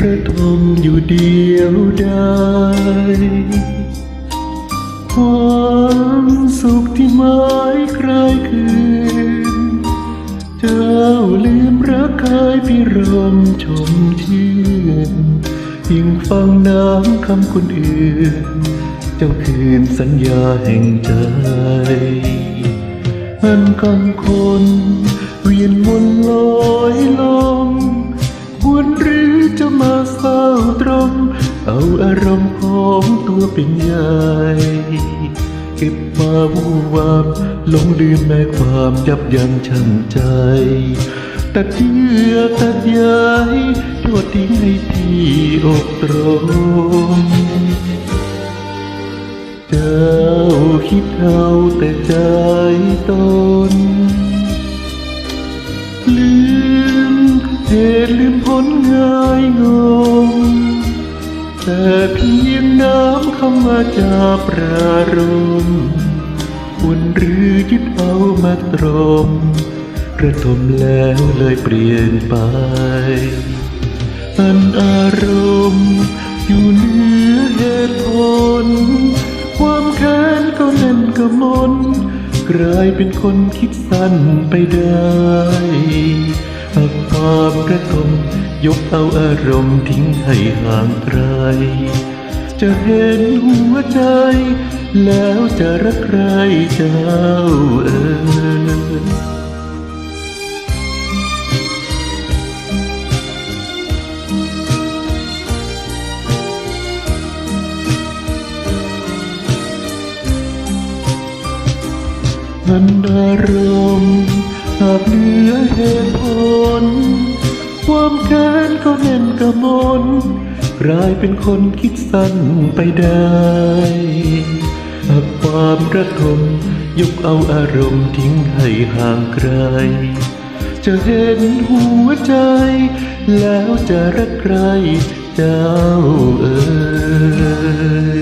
ระทมอยู่เดียวดายความสุขที่ไม่คลายคืน เจ้าลืมรักเคยพิรมชมชื่นยิ่งฟังน้ำคำคนอื่น เจ้าคืนสัญญาแห่งใจอันกังคน เวียนวนลอยลม ควรหรือจะมาเศร้าตรม เอาอารมณ์ของตัวเป็นใหญ่เก็บมาวูวามหลงลืมแม้ความยับยั้งชั่งใจตัดเยื่อตัดใยโทษทิ้งให้พี่อกตรม เจ้าคิดเอาแต่ใจตนลืม เหตุลืมผลง่ายงงแต่เพียงน้ำคำว่าจาปรารมควรหรือยึดเอามาตรมกระทมแล้วเลยเปลี่ยนไปอันอารมณ์อยู่เหนือเหตุผล ความแค้นก็เล่นกระมนกลายเป็นคนคิดสั้นไปได้ ความกระทมยกเอาอารมณ์ทิ้งให้ห่างไกล จะเห็นหัวใจ แล้วจะรักใครเจ้าเอ๋ยมันอารมณ์ หากเหลือเหตุผล ความแค้นก็เล่นกระมนกลายเป็นคนคิดสั้นไปได้หากความระทมยกเอาอารมณ์ทิ้งให้ห่างไกล จะเห็นหัวใจ แล้วจะรักใครเจ้าเอ๋ย